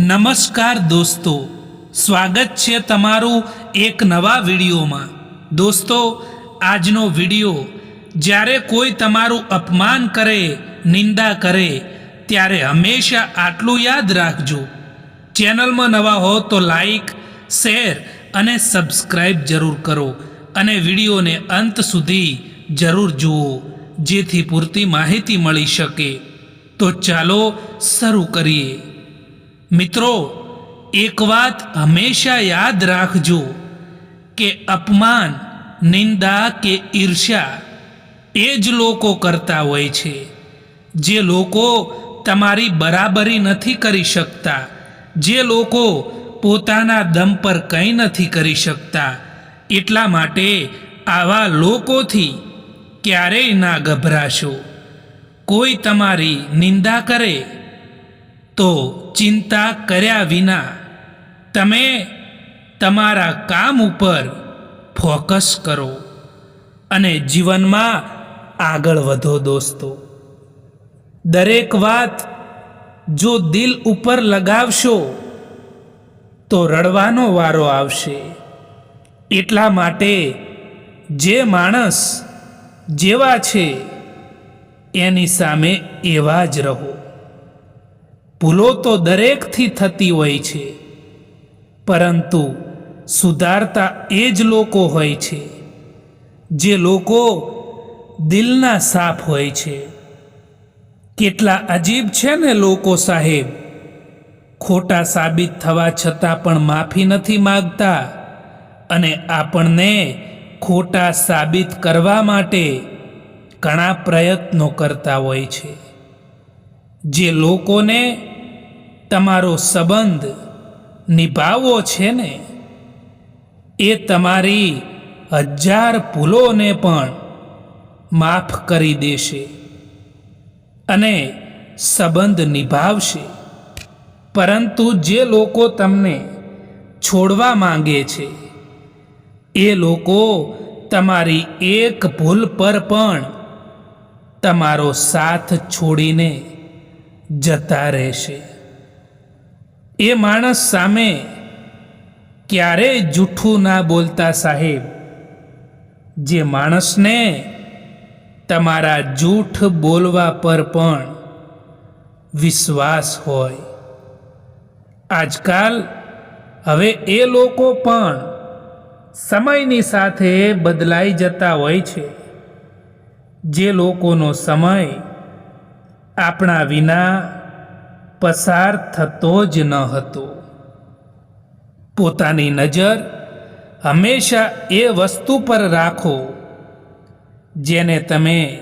નમસ્કાર દોસ્તો, સ્વાગત છે તમારું એક નવા વિડીયોમાં. દોસ્તો, આજનો વીડિયો, જ્યારે કોઈ તમારું અપમાન કરે, નિંદા કરે, ત્યારે હંમેશા આટલું યાદ રાખજો. ચેનલમાં નવા હો તો લાઈક, શેર અને સબસ્ક્રાઈબ જરૂર કરો અને વિડીયોને અંત સુધી જરૂર જુઓ, જેથી પૂરતી માહિતી મળી શકે. તો ચાલો શરૂ કરીએ. મિત્રો, એક વાત હંમેશા યાદ રાખજો કે અપમાન, નિંદા કે ઈર્ષ્યા એ જ લોકો કરતા હોય છે. જે લોકો તમારી બરાબરી નથી કરી શકતા, જે લોકો પોતાના દમ પર કંઈ નથી કરી શકતા, એટલા માટે આવા લોકોથી ક્યારેય ના ગભરાશો. કોઈ તમારી નિંદા કરે તો ચિંતા કર્યા વિના તમે તમારા કામ ઉપર ફોકસ કરો અને જીવનમાં આગળ વધો દોસ્તો. દરેક વાત જો દિલ ઉપર લગાવશો તો રડવાનો વારો આવશે. એટલા માટે જે માણસ જેવા છે એની સામે એવા જ રહો. ભૂલો તો દરેકથી થતી હોય છે, પરંતુ સુધારતા એ જ લોકો હોય છે, જે લોકો દિલના સાફ હોય છે. કેટલા અજીબ છે ને લોકો સાહેબ, ખોટા સાબિત થવા છતાં પણ માફી નથી માગતા અને આપણને ખોટા સાબિત કરવા માટે ઘણા પ્રયત્નો કરતા હોય છે. જે લોકોને તમારો સંબંધ નિભાવવો છે ને, એ તમારી હજાર ભૂલોને પણ માફ કરી દેશે અને સંબંધ નિભાવશે. પરંતુ જે લોકો તમને છોડવા માંગે છે, એ લોકો તમારી એક ભૂલ પર પણ તમારો સાથ છોડીને જતા રહેશે. એ માણસ સામે ક્યારેય જૂઠું ના બોલતા સાહેબ? જે માણસને તમારા જૂઠ બોલવા પર પણ વિશ્વાસ હોય. આજકાલ હવે એ લોકો પણ સમયની સાથે બદલાઈ જતા હોય છે. જે લોકોનો સમય આપણા વિના પસાર થતો જ ન હતો. પોતાની નજર હંમેશા એ વસ્તુ પર રાખો, જેને તમે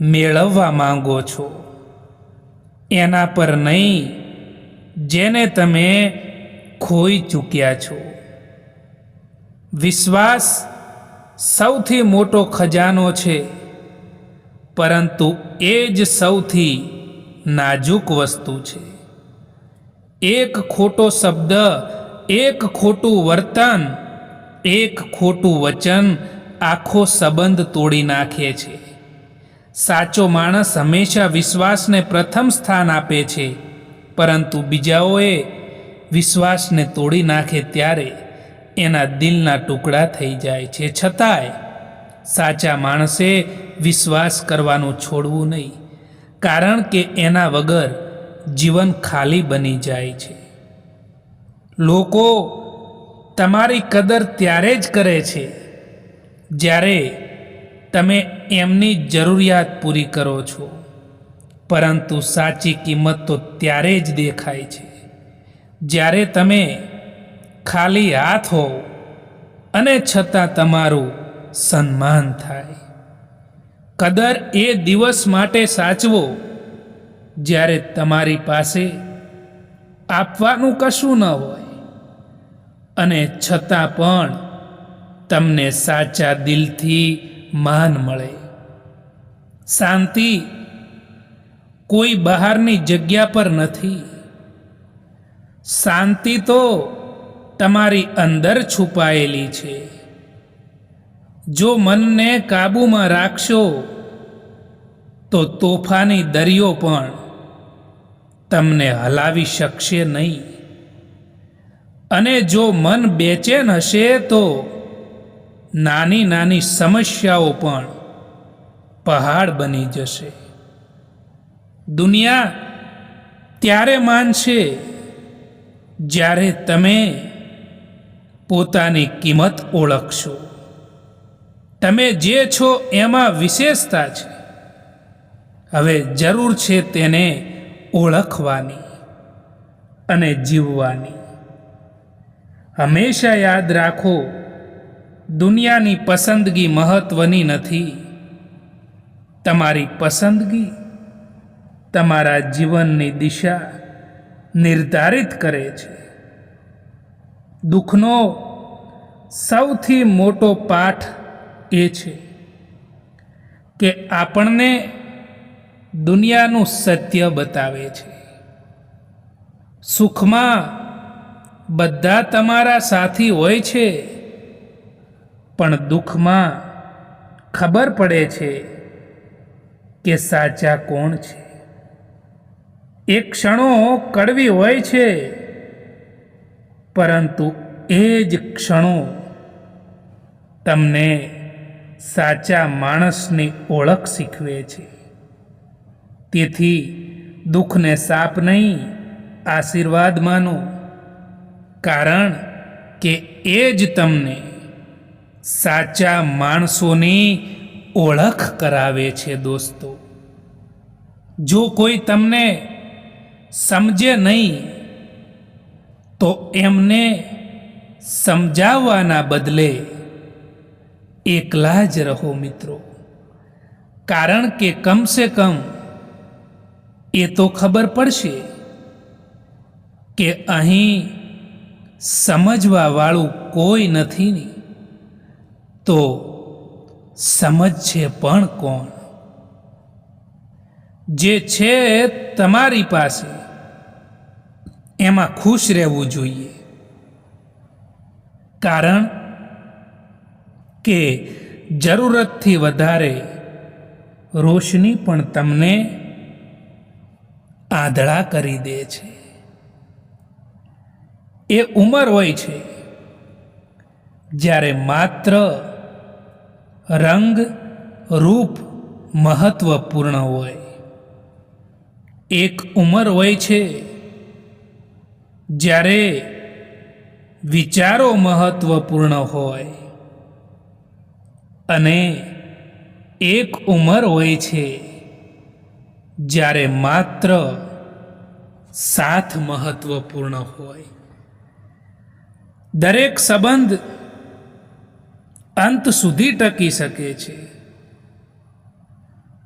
મેળવવા માંગો છો. એના પર નહીં, જેને તમે ખોઈ ચૂક્યા છો. વિશ્વાસ સૌથી મોટો ખજાનો છે, પરંતુ એ જ સૌથી નાજુક વસ્તુ છે. એક ખોટો શબ્દ, એક ખોટું વર્તન, એક ખોટું વચન આખો સંબંધ તોડી નાખે છે. સાચો માણસ હંમેશા વિશ્વાસને પ્રથમ સ્થાન આપે છે, પરંતુ બીજાઓએ વિશ્વાસને તોડી નાખે ત્યારે એના દિલના ટુકડા થઈ જાય છે. છતાંય સાચા માણસે વિશ્વાસ કરવાનું છોડવું નહીં. કારણ કે એના વગર જીવન ખાલી બની જાય છે. લોકો તમારી કદર ત્યારે જ કરે છે જ્યારે તમે એમની જરૂરિયાત પૂરી કરો છો. પરંતુ સાચી કિંમત તો ત્યારે જ દેખાય છે. જ્યારે તમે ખાલી હાથ હો અને છતાં તમારું સન્માન થાય. કદર એ દિવસ માટે સાચવો, જ્યારે તમારી પાસે આપવાનું કશું ન હોય. અને છતાં પણ તમને સાચા દિલથી માન મળે. શાંતિ કોઈ બહારની જગ્યા પર નથી. શાંતિ તો તમારી અંદર છુપાયેલી છે. જો મનને કાબૂમાં રાખશો, તો તોફાની દરિયો પણ તમને હલાવી શકશે નહીં. અને જો મન બેચેન હશે, તો નાની નાની સમસ્યાઓ પણ પહાડ બની જશે. દુનિયા ત્યારે માનશે જ્યારે તમે પોતાની કિંમત ઓળખશો. તમે જે છો એમાં વિશેષતા છે. હવે જરૂર છે તેને ઓળખવાની અને જીવવાની. હંમેશા યાદ રાખો, દુનિયાની પસંદગી મહત્વની નથી. તમારી પસંદગી તમારા જીવનની દિશા નિર્ધારિત કરે છે. દુઃખનો સૌથી મોટો પાઠ એ છે કે આપણને દુનિયાનું સત્ય બતાવે છે. સુખમાં બધા તમારા સાથી હોય છે, પણ દુઃખમાં ખબર પડે છે કે સાચા કોણ છે. એ ક્ષણો કડવી હોય છે, પરંતુ એ જ ક્ષણો તમને સાચા માણસની ઓળખ શીખવે છે. તેથી દુઃખને સાપ નહીં, આશીર્વાદ માનો. કારણ કે એ જ તમને સાચા માણસોની ઓળખ કરાવે છે દોસ્તો. જો કોઈ તમને સમજે નહીં, તો એમને સમજાવવાના બદલે એકલા જ રહો મિત્રો. કારણ કે કમસે કમ એ તો ખબર પડશે કે અહીં સમજવાવાળું કોઈ નથી ને. તો સમજશે પણ કોણ? જે છે તમારી પાસે, એમાં ખુશ રહેવું જોઈએ. કારણ કે જરૂરતથી વધારે રોશની પણ તમને આંધળા કરી દે છે. એ ઉંમર હોય છે જ્યારે માત્ર રંગ, રૂપ મહત્વપૂર્ણ હોય. એક ઉંમર હોય છે જ્યારે વિચારો મહત્વપૂર્ણ હોય. અને એક ઉંમર હોય છે જ્યારે માત્ર સાથ મહત્વપૂર્ણ હોય. દરેક સંબંધ અંત સુધી ટકી શકે છે.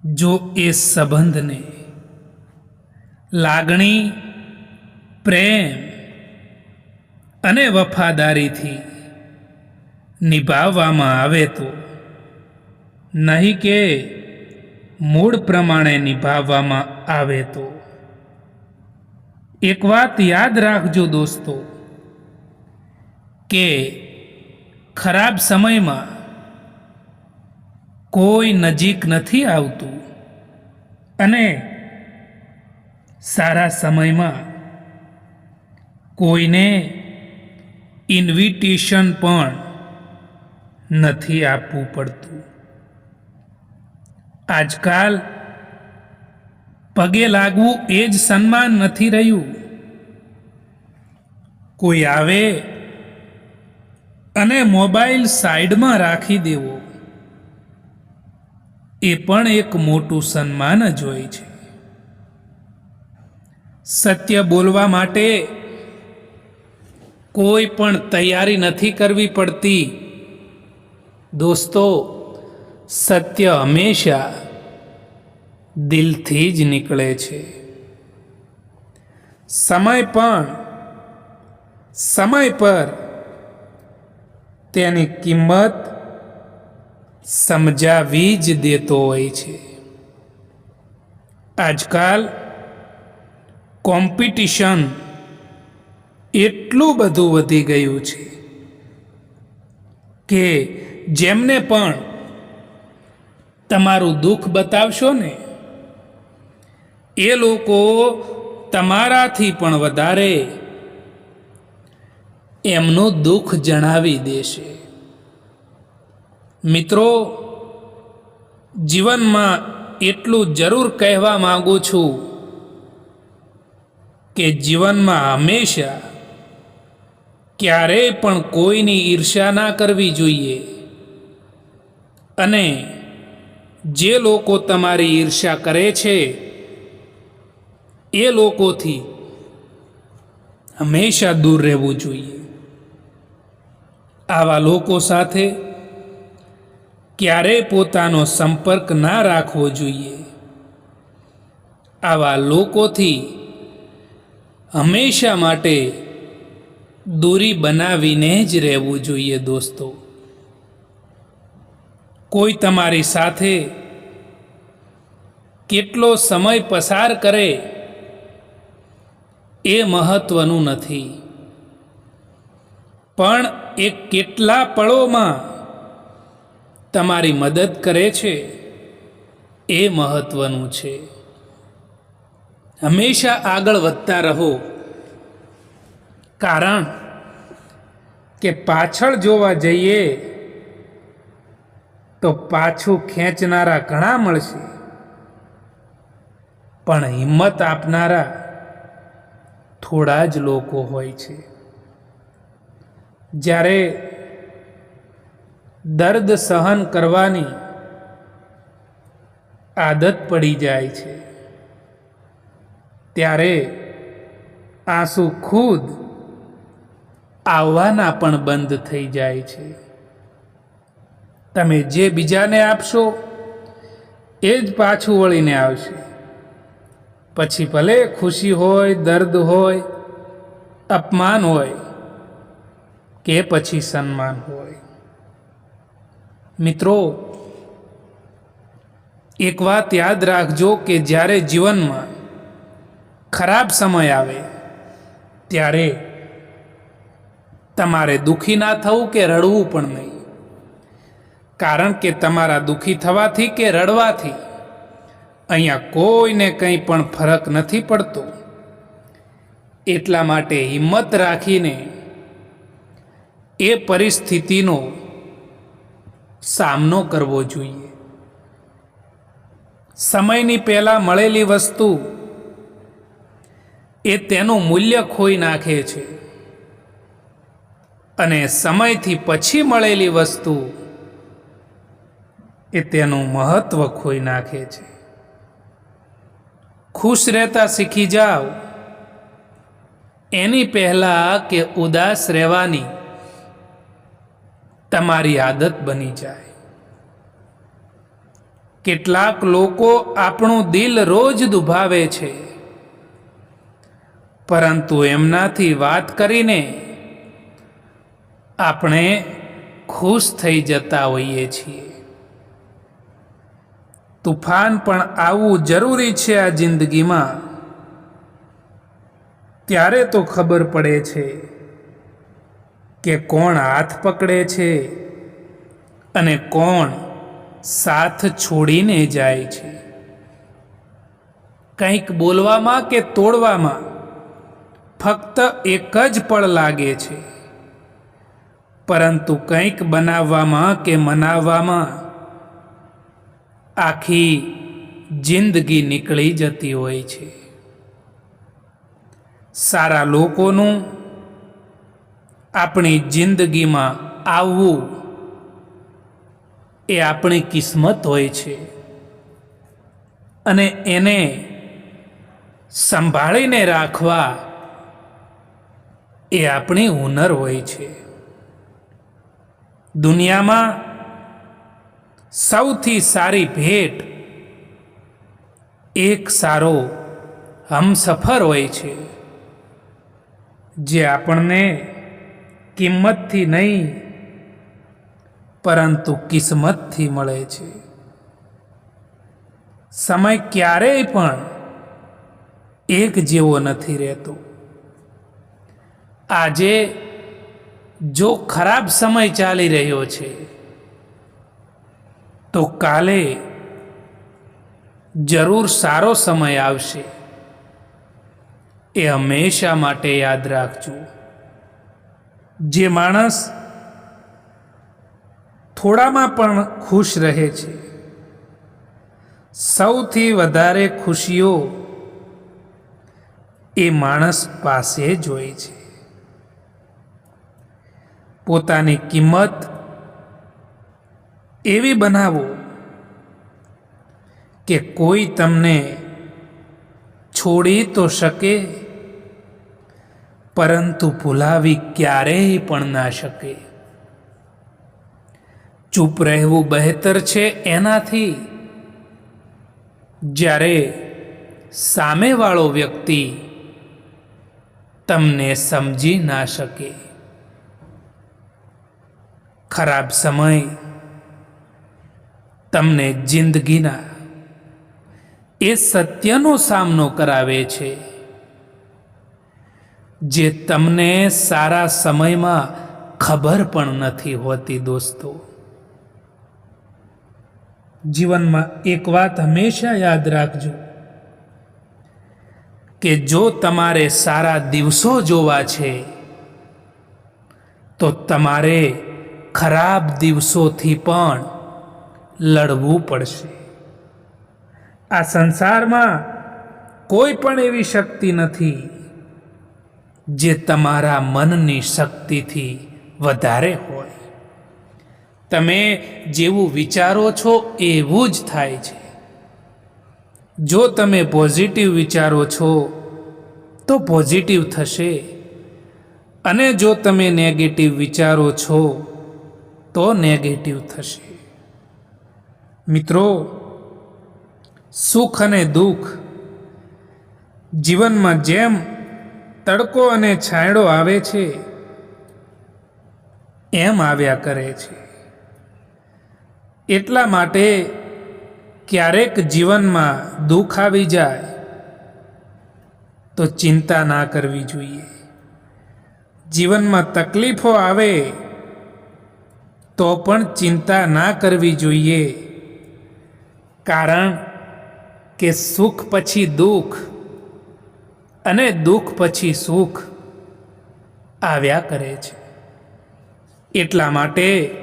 જો એ સંબંધને લાગણી, પ્રેમ અને વફાદારીથી નિભાવવામાં આવે તો નહીં કે મૂળ પ્રમાણે નિભાવવામાં આવે તો. એક વાત યાદ રાખજો દોસ્તો, કે ખરાબ સમયમાં કોઈ નજીક નથી આવતું અને સારા સમયમાં કોઈને ઇન્વિટેશન પણ નથી આપવું પડતું. આજકાલ પગે લાગવું એ જ સન્માન નથી રહ્યું. કોઈ આવે અને મોબાઈલ સાઈડમાં રાખી દેવો. એ પણ એક મોટું સન્માન જ હોય છે. સત્ય બોલવા માટે કોઈ પણ તૈયારી નથી કરવી પડતી. દોસ્તો સત્ય હંમેશા દિલથી જ નીકળે છે. સમય પણ, સમય પર તેની કિંમત સમજાવી જ દેતો હોય છે. આજકાલ કોમ્પિટિશન એટલું બધું વધી ગયું છે કે જેમને પણ તમારું દુઃખ બતાવશો ને? એ લોકો તમારાથી પણ વધારે. એમનું દુઃખ જણાવી દેશે. મિત્રો, જીવનમાં એટલું જરૂર કહેવા માગું છું કે જીવનમાં હંમેશા ક્યારેય પણ કોઈની ઈર્ષ્યા ના કરવી જોઈએ. અને જે લોકો તમારી ઈર્ષ્યા કરે છે, એ લોકોથી હંમેશા દૂર રહેવું જોઈએ. આવા લોકો સાથે ક્યારેય પોતાનો સંપર્ક ના રાખવો જોઈએ. આવા લોકોથી હંમેશા માટે દૂરી બનાવીને જ રહેવું જોઈએ દોસ્તો. કોઈ તમારી સાથે કેટલો સમય પસાર કરે એ મહત્વનું નથી. પણ એ કેટલા પળોમાં તમારી મદદ કરે છે એ મહત્વનું છે. હંમેશા આગળ વધતા રહો. કારણ કે પાછળ જોવા જઈએ તો પાછું ખેંચનારા ઘણા મળશે. પણ હિંમત આપનારા થોડા જ લોકો હોય છે. જ્યારે દર્દ સહન કરવાની આદત પડી જાય છે, ત્યારે આંસુ ખુદ આવવાના પણ બંધ થઈ જાય છે. તમે જે બીજાને આપશો, એ જ પાછું વળીને આવશે. પછી ભલે ખુશી હોય, દર્દ હોય, અપમાન હોય, કે પછી સન્માન હોય. મિત્રો, એક વાત યાદ રાખજો કે જ્યારે જીવનમાં ખરાબ સમય આવે, ત્યારે તમારે દુઃખી ના થવું કે રડવું પણ નહીં. કારણ કે તમારા દુઃખી થવાથી કે રડવાથી અહીંયા કોઈને કંઈ પણ ફરક નથી પડતો. એટલા માટે હિંમત રાખીને એ પરિસ્થિતિનો સામનો કરવો જોઈએ. સમયની પહેલાં મળેલી વસ્તુ એ તેનું મૂલ્ય ખોઈ નાખે છે. અને સમયથી પછી મળેલી વસ્તુ એ તેનું મહત્વ ખોઈ નાખે છે. ખુશ રહેતા શીખી જાઓ. એની પહેલાં કે ઉદાસ રહેવાની તમારી આદત બની જાય. કેટલાક લોકો આપણું દિલ રોજ દુભાવે છે. પરંતુ એમનાથી વાત કરીને આપણે ખુશ થઈ જતા હોઈએ છીએ. તુફાન પણ આવવું જરૂરી છે આ જિંદગીમાં. ત્યારે તો ખબર પડે છે કે કોણ હાથ પકડે છે અને કોણ સાથ છોડીને જાય છે. કંઈક બોલવામાં કે તોડવામાં ફક્ત એક જ પળ લાગે છે. પરંતુ કંઈક બનાવવામાં કે મનાવવામાં આખી જિંદગી નીકળી જતી હોય છે. સારા લોકોનું આપણી જિંદગીમાં આવવું એ આપણી કિસ્મત હોય છે. અને એને સંભાળીને રાખવા એ આપણી હુનર હોય છે. દુનિયામાં સૌથી સારી ભેટ એક સારો હમસફર હોય છે, જે આપણને કિંમતથી નહીં, પરંતુ કિસ્મતથી મળે છે. સમય ક્યારેય પણ એક જેવો નથી રહેતો. આજે જો ખરાબ સમય ચાલી રહ્યો છે તો કાલે જરૂર સારો સમય આવશે. એ હંમેશા માટે યાદ રાખજો. જે માણસ થોડામાં પણ ખુશ રહે છે, સૌથી વધારે ખુશીઓ એ માણસ પાસે જ હોય છે. પોતાની કિંમત એવી બનાવો કે કોઈ તમને છોડી તો શકે, પરંતુ ભૂલાવી ક્યારેય પણ ના શકે. ચૂપ રહેવું બહેતર છે એનાથી. જ્યારે સામેવાળો વ્યક્તિ તમને સમજી ના શકે. ખરાબ સમય તમને જિંદગીના એ સત્યનો સામનો કરાવે છે, જે તમને સારા સમયમાં ખબર પણ નથી હોતી દોસ્તો. જીવનમાં એક વાત હંમેશા યાદ રાખજો કે જો તમારે સારા દિવસો જોવા છે, તો તમારે ખરાબ દિવસોથી પણ લડવું પડશે. આ સંસારમાં કોઈ પણ એવી શક્તિ નથી જે તમારા મનની શક્તિથી વધારે હોય. તમે જેવું વિચારો છો એવું જ થાય છે. જો તમે પોઝિટિવ વિચારો છો, તો પોઝિટિવ થશે. અને જો તમે નેગેટિવ વિચારો છો, તો નેગેટિવ થશે. મિત્રો, સુખ અને દુઃખ જીવનમાં જેમ તડકો અને છાંયડો આવે છે, એમ આવ્યા કરે છે. એટલા માટે ક્યારેક જીવનમાં દુઃખ આવી જાય, તો ચિંતા ના કરવી જોઈએ. જીવનમાં તકલીફો આવે, તો પણ ચિંતા ના કરવી જોઈએ. કારણ કે સુખ પછી દુઃખ અને દુઃખ પછી સુખ આવ્યા કરે છે. એટલા માટે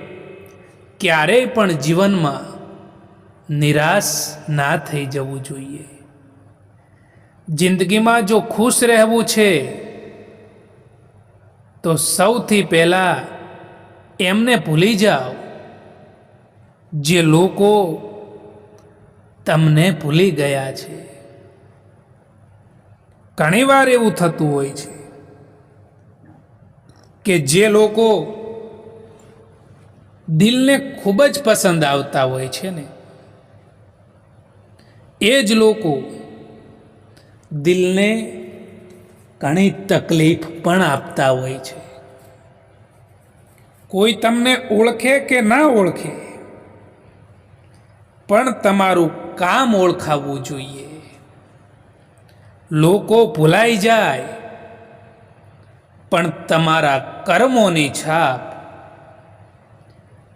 ક્યારેય પણ જીવનમાં નિરાશ ના થઈ જવું જોઈએ. જિંદગીમાં જો ખુશ રહેવું છે, તો સૌથી પહેલાં એમને ભૂલી જાઓ. જે લોકો તમને ભૂલી ગયા છે. ઘણીવાર એવું થતું હોય છે કે જે લોકો દિલને ખૂબ જ પસંદ આવતા હોય છે ને, એ જ લોકો દિલને ઘણી તકલીફ પણ આપતા હોય છે. કોઈ તમને ઓળખે કે ના ઓળખે, પણ તમારું કામ ઓળખાવવું જોઈએ. લોકો ભૂલાઈ જાય, પણ તમારા કર્મોની છાપ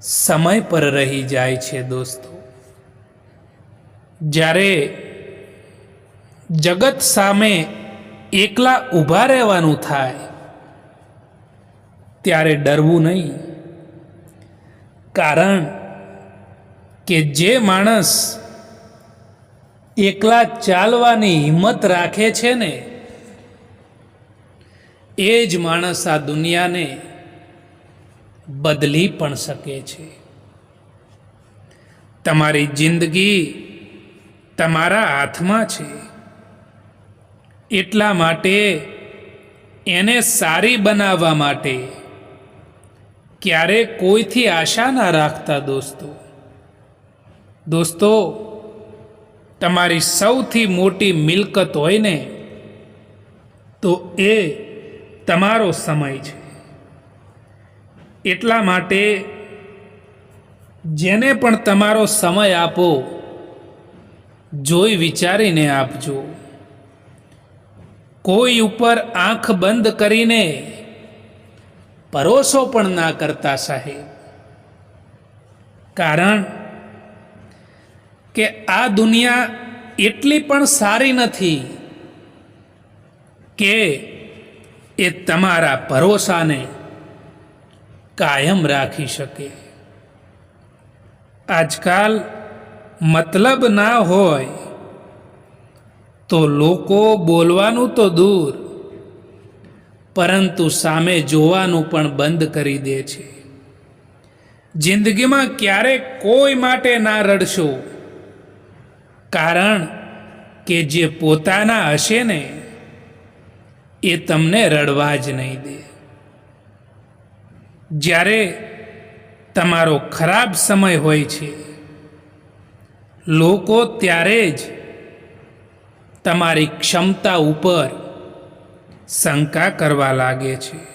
સમય પર રહી જાય છે દોસ્તો. જ્યારે જગત સામે એકલા ઊભા રહેવાનું થાય, ત્યારે ડરવું નહીં. કારણ કે જે માણસ એકલા ચાલવાની હિંમત રાખે છે ને, એ જ માણસ આ દુનિયાને બદલી પણ શકે છે. તમારી જિંદગી તમારા હાથમાં છે. એટલા માટે એને સારી બનાવવા માટે ક્યારે કોઈથી આશા ના રાખતા દોસ્તો. દોસ્તો તમારી સૌથી મોટી મિલકત હોય ને, તો એ તમારો સમય છે. એટલા માટે જેને પણ તમારો સમય આપો, જોઈ વિચારીને આપજો. કોઈ ઉપર આંખ બંધ કરીને ભરોસો પણ ના કરતા સાહેબ. કારણ કે આ દુનિયા એટલી પણ સારી નથી કે એ તમારા ભરોસાને કાયમ રાખી શકે. આજકાલ મતલબ ના હોય તો લોકો બોલવાનું તો દૂર, પરંતુ સામે જોવાનું પણ બંધ કરી દે છે. જિંદગીમાં ક્યારેક કોઈ માટે ના રડશો. કારણ કે જે પોતાના હશે ને, એ તમને રડવા જ નહીં દે. જ્યારે તમારો ખરાબ સમય હોય છે, લોકો ત્યારે જ તમારી ક્ષમતા ઉપર શંકા કરવા લાગે છે.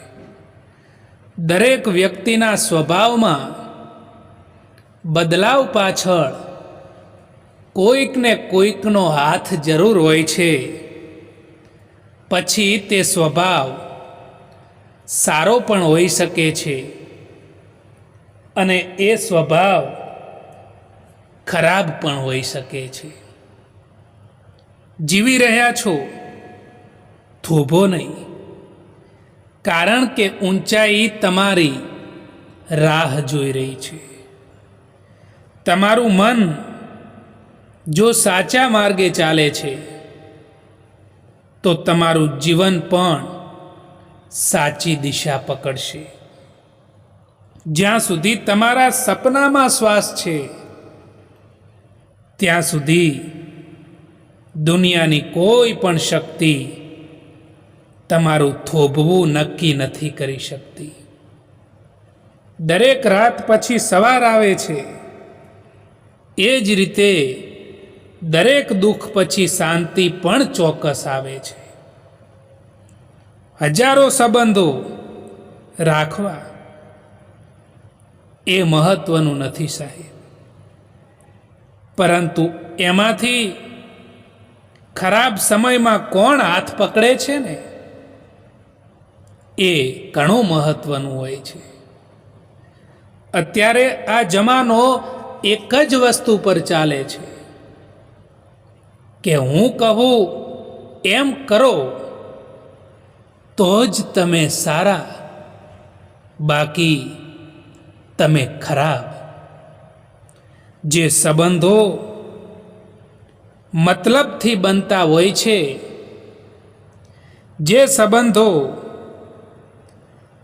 દરેક વ્યક્તિના સ્વભાવમાં બદલાવ પાછળ કોઈકને કોઈકનો હાથ જરૂર હોય છે. પછી તે સ્વભાવ સારો પણ હોઈ શકે છે. અને એ સ્વભાવ ખરાબ પણ હોઈ શકે છે. જીવી રહ્યા છો? થોભો નહીં. કારણ કે ઊંચાઈ તમારી રાહ જોઈ રહી છે. તમારું મન જો સાચા માર્ગે ચાલે છે, તો તમારું જીવન પણ સાચી દિશા પકડશે. જ્યાં સુધી તમારા સપનામાં શ્વાસ છે, ત્યાં સુધી દુનિયાની કોઈ પણ શક્તિ તમારું થોભવું નક્કી નથી કરી શકતી. દરેક રાત પછી સવાર આવે છે, એ જ રીતે દરેક દુઃખ પછી શાંતિ પણ ચોક્કસ આવે છે. હજારો સંબંધો રાખવા એ મહત્વનું નથી સાહેબ. પરંતુ એમાંથી ખરાબ સમયમાં કોણ હાથ પકડે છે ને? એ ઘણું મહત્વનું હોય છે. અત્યારે આ જમાનો એક જ વસ્તુ પર ચાલે છે. કે હું કહું, એમ કરો, તો જ તમે સારા, બાકી તમે ખરાબ. જે સંબંધો મતલબથી બનતા હોય છે, જે સંબંધો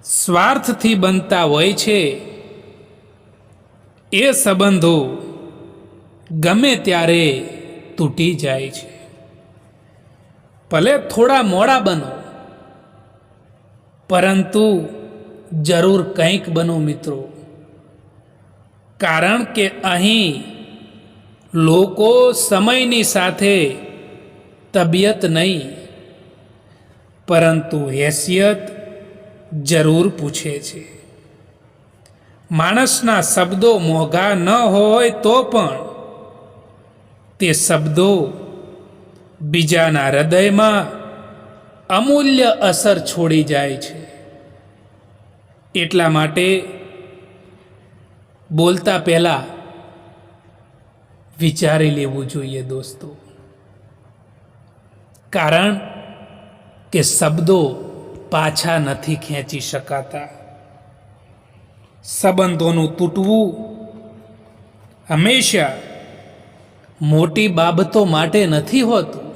સ્વાર્થથી બનતા હોય છે, એ સંબંધો ગમે ત્યારે તૂટી જાય છે. ભલે થોડા મોડા બનો, પરંતુ જરૂર કંઈક બનો મિત્રો. કારણ કે અહીં લોકો સમયની સાથે તબિયત નહીં, પરંતુ હેસિયત જરૂર પૂછે છે. માણસના શબ્દો મોંઘા ન હોય તો પણ તે શબ્દો બીજાના હૃદયમાં અમૂલ્ય અસર છોડી જાય છે. એટલા માટે બોલતા પહેલાં વિચારી લેવું જોઈએ દોસ્તો. કારણ કે શબ્દો પાછા નથી ખેંચી શકાતા. સંબંધોનું તૂટવું હંમેશા મોટી બાબતો માટે નથી હોતું.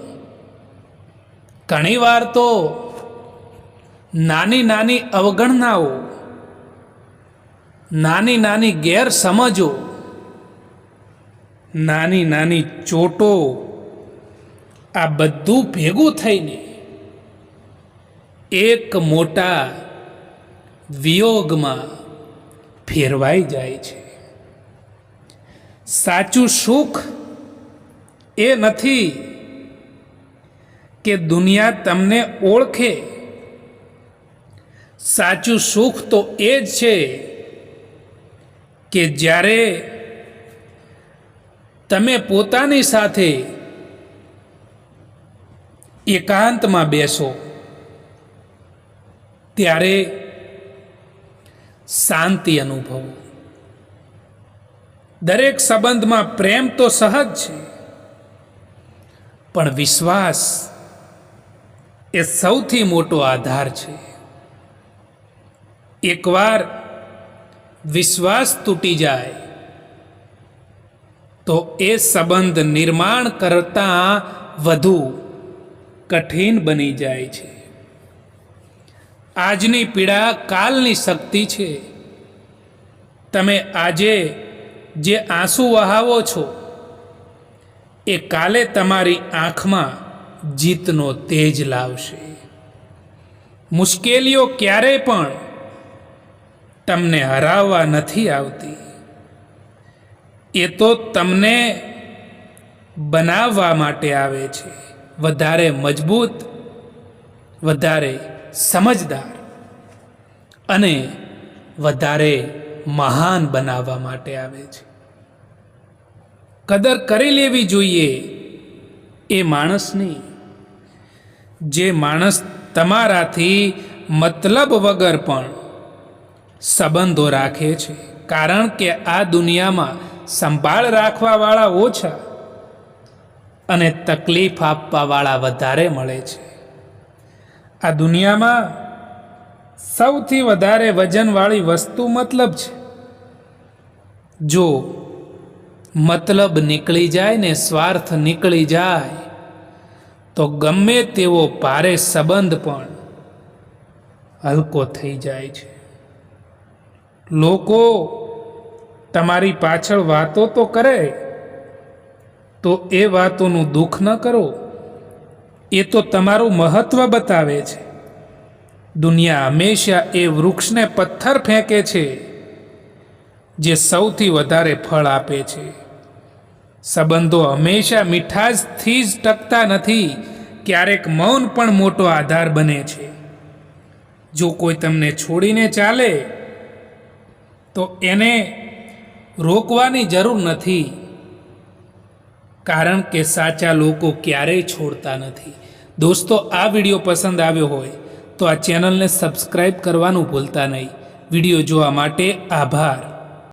ઘણીવાર તો નાની નાની અવગણનાઓ, નાની નાની ગેરસમજો, નાની નાની ચોટો, આ બધું ભેગું થઈને એક મોટા વિયોગમાં ફેરવાઈ જાય છે. સાચું સુખ એ નથી કે દુનિયા તમને ઓળખે. સાચું સુખ તો એ જ છે કે જ્યારે તમે પોતાની સાથે એકાંતમાં બેસો, ત્યારે શાંતિ અનુભવો. દરેક સંબંધમાં પ્રેમ તો સહજ છે. પણ વિશ્વાસ એ સૌથી મોટો આધાર છે. એકવાર વિશ્વાસ તૂટી જાય, તો એ સંબંધ નિર્માણ કરતાં વધુ કઠિન બની જાય છે. આજની પીડા કાલની શક્તિ છે. તમે આજે જે આંસુ વહાવો છો એ કાલે તમારી આંખમાં જીતનો તેજ લાવશે. મુશ્કેલીઓ ક્યારેય પણ તમને હરાવવા નથી આવતી. એ તો તમને બનાવવા માટે આવે છે. વધારે મજબૂત, વધારે સમજદાર અને વધારે મહાન બનાવવા માટે આવે છે. કદર કરી લેવી જોઈએ એ માણસની જે માણસ તમારાથી મતલબ વગર પણ સંબંધો રાખે છે. કારણ કે આ દુનિયામાં સંભાળ રાખવાવાળા ઓછા અને તકલીફ આપવાવાળા વધારે મળે છે. આ દુનિયામાં સૌથી વધારે વજનવાળી વસ્તુ મતલબ છે. જો મતલબ નીકળી જાય ને સ્વાર્થ નીકળી જાય. તો ગમે તેવો ભારે સંબંધ પણ હલકો થઈ જાય છે. લોકો તમારી પાછળ વાતો તો કરે, તો એ વાતોનું દુઃખ ન કરો. એ તો તમારું મહત્વ બતાવે છે. દુનિયા હંમેશા એ વૃક્ષને પથ્થર ફેંકે છે, જે સૌથી વધારે ફળ આપે છે. સંબંધો હંમેશા મીઠાશથી જ ટકતા નથી. ક્યારેક મૌન પણ મોટો આધાર બને છે. જો કોઈ તમને છોડીને ચાલે, તો એને રોકવાની જરૂર નથી. કારણ કે સાચા લોકો ક્યારેય છોડતા નથી. દોસ્તો, આ વીડિયો પસંદ આવ્યો હોય, તો આ ચેનલને સબસ્ક્રાઈબ કરવાનું ભૂલતા નહીં. વીડિયો જોવા માટે આભાર.